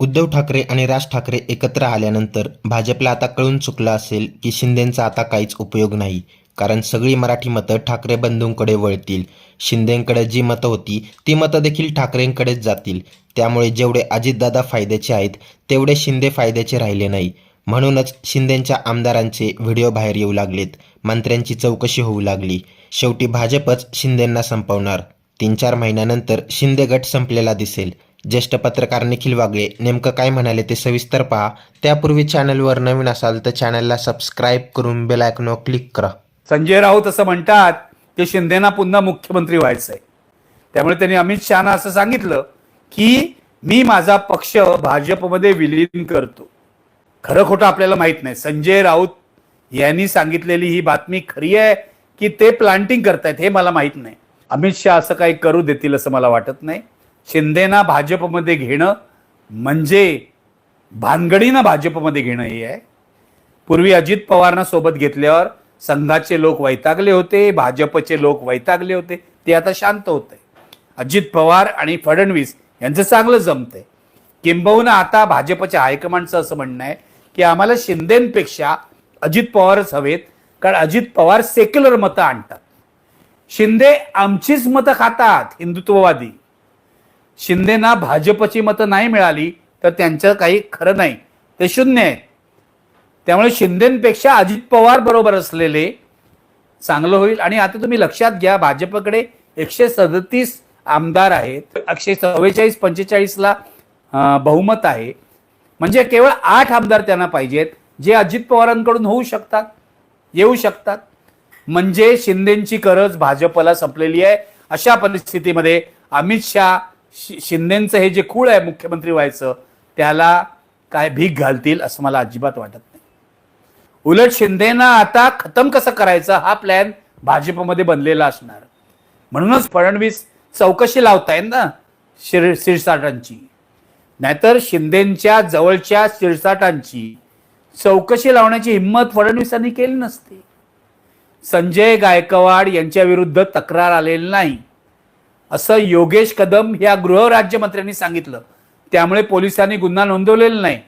उद्धव ठाकरे आणि राज ठाकरे एकत्र आल्यानंतर भाजपला आता कळून चुकलं असेल की शिंदेंचा आता काहीच उपयोग नाही. कारण सगळी मराठी मतं ठाकरे बंधूंकडे वळतील. शिंदेंकडे जी मतं होती ती मतं देखील ठाकरेंकडेच जातील. त्यामुळे जेवढे अजितदादा फायद्याचे आहेत तेवढे शिंदे फायद्याचे राहिले नाही. म्हणूनच शिंदेंच्या आमदारांचे व्हिडिओ बाहेर येऊ लागलेत. मंत्र्यांची चौकशी होऊ लागली. शेवटी भाजपच शिंदेंना संपवणार. तीन चार महिन्यानंतर शिंदे गट संपलेला दिसेल. ज्येष्ठ पत्रकार निखिल वागळे. नेमकं काय म्हणाले ते सविस्तर पहा. त्यापूर्वी चॅनलवर नवीन असाल तर चॅनलला सबस्क्राईब करून बेल आयकॉनवर क्लिक करा. संजय राऊत असं म्हणतात की शिंदेना पुन्हा मुख्यमंत्री व्हायचंय. त्यामुळे त्यांनी अमित शहाना असं सांगितलं की मी माझा पक्ष भाजपमध्ये विलीन करतो. खरं खोटं आपल्याला माहीत नाही. संजय राऊत यांनी सांगितलेली ही बातमी खरी आहे की ते प्लांटिंग करतायत हे मला माहीत नाही. अमित शहा असं काही करू देतील असं मला वाटत नाही. शिंदेना भाजपमध्ये घेणं म्हणजे भानगडीनं भाजपमध्ये घेणं हे आहे. पूर्वी अजित पवारना सोबत घेतल्यावर संघाचे लोक वैतागले होते भाजपचे लोक वैतागले होते. ते आता शांत होते अजित पवार आणि फडणवीस यांचं चांगलं जमतंय. किंबहुना आता भाजपच्या हायकमांडचं असं म्हणणं आहे की आम्हाला शिंदेपेक्षा अजित पवारच हवेत कारण अजित पवार सेक्युलर मतं आणतात. शिंदे आमचीच मतं खातात हिंदुत्ववादी. शिंदेना भाजपची मतं नाही मिळाली तर त्यांचं काही खरं नाही. ते शून्य आहे त्यामुळे शिंदेपेक्षा अजित पवार बरोबर असलेले चांगलं होईल. आणि आता तुम्ही लक्षात घ्या भाजपकडे एकशे सदतीस आमदार आहेत. एकशे चव्वेचाळीस पंचेचाळीसला बहुमत आहे. म्हणजे केवळ आठ आमदार त्यांना पाहिजेत जे अजित पवारांकडून होऊ शकतात येऊ शकतात. म्हणजे शिंदेची गरज भाजपला संपलेली आहे. अशा परिस्थितीमध्ये अमित शहा शि- शिंदेचं हे जे खूळ आहे मुख्यमंत्री व्हायचं त्याला काय भीक घालतील असं मला अजिबात वाटत नाही. उलट शिंदेना आता खतम कसं करायचं हा प्लॅन भाजपमध्ये बनलेला असणार. म्हणूनच फडणवीस चौकशी लावताय ना शिर शिरसाटांची. नाहीतर शिंदेच्या जवळच्या शिरसाटांची चौकशी लावण्याची हिंमत फडणवीसांनी केली नसते. संजय गायकवाड यांच्या विरुद्ध तक्रार आलेली नाही. असं योगेश कदम या गृहराज्यमंत्र्यांनी सांगितलं. त्यामुळे पोलिसांनी गुन्हा नोंदवलेला नाही.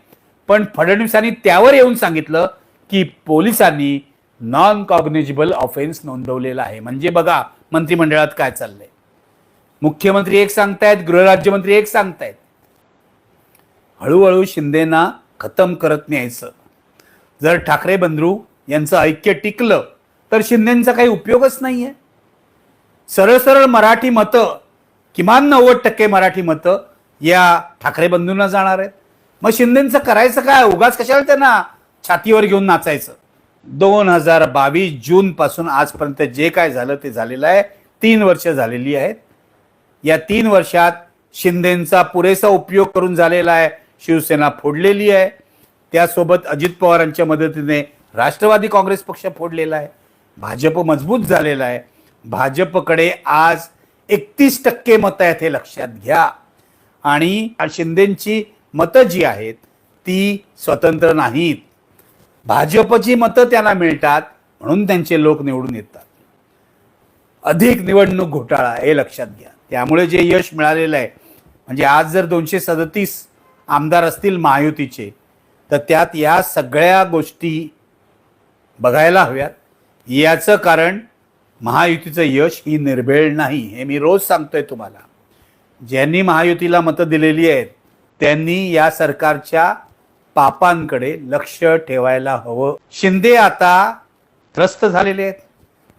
पण फडणवीसांनी त्यावर येऊन सांगितलं की पोलिसांनी नॉन कॉग्नेजिबल ऑफेन्स नोंदवलेला आहे. म्हणजे बघा मंत्रिमंडळात काय चाललंय. मुख्यमंत्री एक सांगतायत गृहराज्यमंत्री एक सांगतायत. हळूहळू शिंदेना खतम करत न्यायचं. जर ठाकरे बंधू यांचं ऐक्य टिकलं तर शिंदेचा काही उपयोगच नाहीये. सरळ सरळ मराठी मतं किमान नव्वद टक्के मराठी मतं या ठाकरे बंधूंना जाणार आहेत. मग शिंदेचं करायचं काय? उगाच कशाला त्यांना छातीवर घेऊन नाचायचं? दोन हजार बावीस जून पासून आजपर्यंत जे काय झालं ते झालेलं आहे. तीन वर्ष झालेली आहेत. या तीन वर्षात शिंदेचा पुरेसा उपयोग करून झालेला आहे. शिवसेना फोडलेली आहे. त्यासोबत अजित पवारांच्या मदतीने राष्ट्रवादी काँग्रेस पक्ष फोडलेला आहे. भाजप मजबूत झालेला आहे. भाजपकडे आज एकतीस टक्के मतं आहेत हे लक्षात घ्या. आणि शिंदेची मतं जी आहेत ती स्वतंत्र नाहीत. भाजपची मतं त्यांना मिळतात म्हणून त्यांचे लोक निवडून येतात. अधिक निवडणूक घोटाळा हे लक्षात घ्या. त्यामुळे जे यश मिळालेलं आहे म्हणजे आज जर दोनशे सदतीस आमदार असतील महायुतीचे तर त्यात या सगळ्या गोष्टी बघायला हव्यात. याचं कारण महायुतीचं यश ही निर्भेळ नाही हे मी रोज सांगतोय तुम्हाला. ज्यांनी महायुतीला मतं दिलेली आहेत त्यांनी या सरकारच्या पापांकडे लक्ष ठेवायला हवं. शिंदे आता त्रस्त झालेले आहेत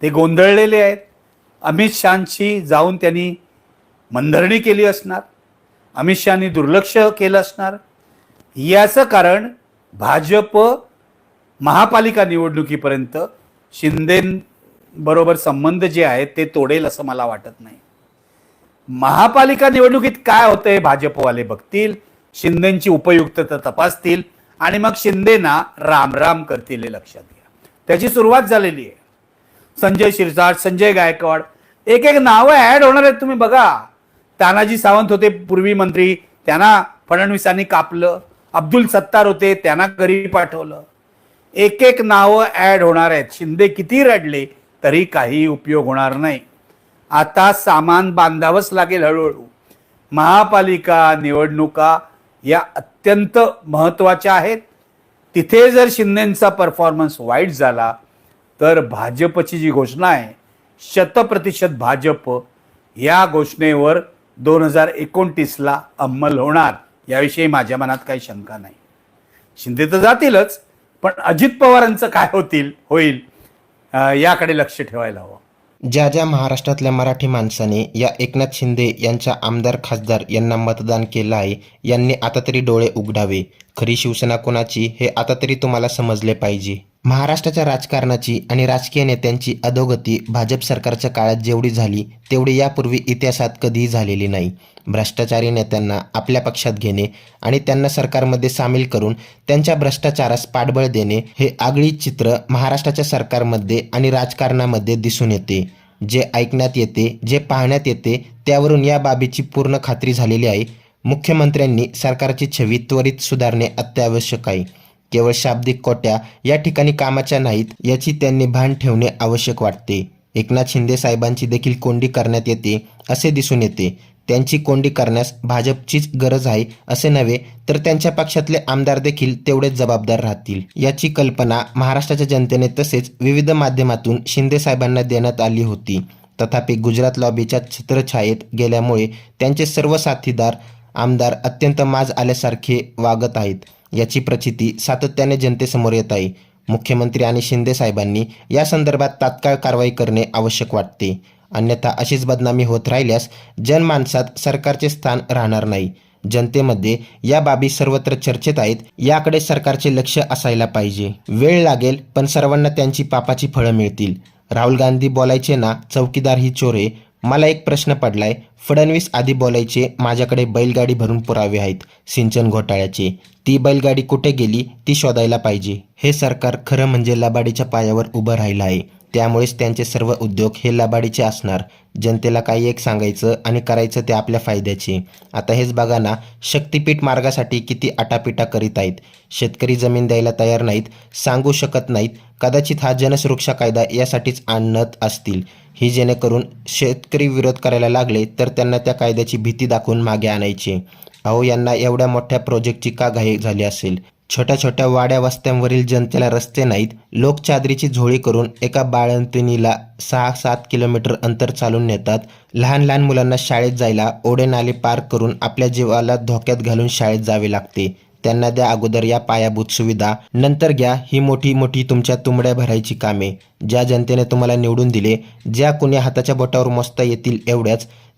ते गोंधळलेले आहेत. अमित शहांशी जाऊन त्यांनी मनधरणी केली असणार अमित शहानी दुर्लक्ष केलं असणार. याचं कारण भाजप महापालिका निवडणुकीपर्यंत बरोबर संबंध जे आहेत ते तोडेल असं मला वाटत नाही. महापालिका निवडणुकीत काय होतंय भाजपवाले बघतील शिंदेची उपयुक्तता तपासतील आणि मग शिंदेना राम राम करतील हे लक्षात घ्या. त्याची सुरुवात झालेली आहे. संजय शिरसाट संजय गायकवाड एक एक नावं ऍड होणार आहेत तुम्ही बघा. तानाजी सावंत होते पूर्वी मंत्री त्यांना फडणवीसांनी कापलं अब्दुल सत्तार होते त्यांना घरी पाठवलं. एक एक नावं ऍड होणार आहेत. शिंदे किती रडले तरी काही उपयोग होणार नाही. आता सामान बांधावंच लागेल हळूहळू. महापालिका निवडणुका या अत्यंत महत्त्वाच्या आहेत. तिथे जर शिंदेचा परफॉर्मन्स वाईट झाला तर भाजपची जी घोषणा आहे शतप्रतिशत भाजप या घोषणेवर दोन हजार एकोणतीसला अंमल होणार याविषयी माझ्या मनात काही शंका नाही. शिंदे तर जातीलच पण अजित पवारांचं काय होतील होईल? याकडे लक्ष ठेवायला हवं. ज्या ज्या महाराष्ट्रातल्या मराठी माणसाने या एकनाथ शिंदे यांच्या आमदार खासदार यांना मतदान केलं आहे यांनी आता तरी डोळे उघडावे. खरी शिवसेना कोणाची हे आता तरी तुम्हाला समजले पाहिजे. महाराष्ट्राच्या राजकारणाची आणि राजकीय नेत्यांची अधोगती भाजप सरकारच्या काळात जेवढी झाली तेवढी यापूर्वी इतिहासात कधीही झालेली नाही. भ्रष्टाचारी नेत्यांना आपल्या पक्षात घेणे आणि त्यांना सरकारमध्ये सामील करून त्यांच्या भ्रष्टाचारास पाठबळ देणे हे आगळी चित्र महाराष्ट्राच्या सरकारमध्ये आणि राजकारणामध्ये दिसून येते. जे ऐकण्यात येते जे पाहण्यात येते त्यावरून या बाबीची पूर्ण खात्री झालेली आहे. मुख्यमंत्र्यांनी सरकारची छवी त्वरित सुधारणे अत्यावश्यक आहे. केवळ शाब्दिक कोट्या या ठिकाणी कामाच्या नाहीत याची त्यांनी भान ठेवणे आवश्यक वाटते. एकनाथ शिंदे साहेबांची देखील कोंडी करण्यात येते असे दिसून येते. त्यांची कोंडी करण्यास भाजपचीच गरज आहे असे नव्हे तर त्यांच्या पक्षातले आमदार देखील तेवढेच जबाबदार राहतील. याची कल्पना महाराष्ट्राच्या जनतेने तसेच विविध माध्यमातून शिंदे साहेबांना देण्यात आली होती. तथापि गुजरात लॉबीच्या छत्रछायेत गेल्यामुळे त्यांचे सर्व साथीदार आमदार अत्यंत माज आल्यासारखे वागत आहेत. याची प्रचिती सातत्याने जनतेसमोर येत आहे. मुख्यमंत्री आणि शिंदे साहेबांनी या संदर्भात तात्काळ कारवाई करणे आवश्यक वाटते. अन्यथा अशीच बदनामी होत राहिल्यास जनमानसात सरकारचे स्थान राहणार नाही. जनतेमध्ये या बाबी सर्वत्र चर्चेत आहेत याकडे सरकारचे लक्ष असायला पाहिजे. वेळ लागेल पण सर्वांना त्यांची पापाची फळं मिळतील. राहुल गांधी बोलायचे ना चौकीदार ही चोरे मला एक प्रश्न पडलाय. फडणवीस आधी बोलायचे माझ्याकडे बैलगाडी भरून पुरावे आहेत सिंचन घोटाळ्याचे. ती बैलगाडी कुठे गेली ती शोधायला पाहिजे. हे सरकार खरं म्हणजे लबाडीच्या पायावर उभं राहिलं आहे. त्यामुळेच त्यांचे सर्व उद्योग हे लबाडीचे असणार. जनतेला काही एक सांगायचं आणि करायचं ते आपल्या फायद्याचे. आता हेच बघा ना शक्तिपीठ मार्गासाठी किती आटापिटा करीत आहेत. शेतकरी जमीन द्यायला तयार नाहीत सांगू शकत नाहीत. कदाचित हा जनसुरक्षा कायदा यासाठीच आणत असतील. ही जेणेकरून शेतकरी विरोध करायला लागले तर त्यांना त्या कायद्याची भीती दाखवून मागे आणायची. अहो यांना एवढ्या मोठ्या प्रोजेक्टची का घाई झाली असेल? छोट्या छोट्या वाड्या वस्त्यांवरील जनतेला रस्ते नाहीत. लोक चादरीची झोळी करून एका बाळंतिणीला सहा सात किलोमीटर अंतर चालून नेतात. लहान लहान मुलांना शाळेत जायला ओढे नाले पार करून आपल्या जीवाला धोक्यात घालून शाळेत जावे लागते. त्यांना द्या अगोदर या पायाभूत सुविधा. नंतर घ्या ही मोठी मोठी तुमच्या तुंबड्या भरायची कामे. ज्या जनतेने तुम्हाला निवडून दिले ज्या कुणी हाताच्या बोटावर मोजता येतील एवढ्याच.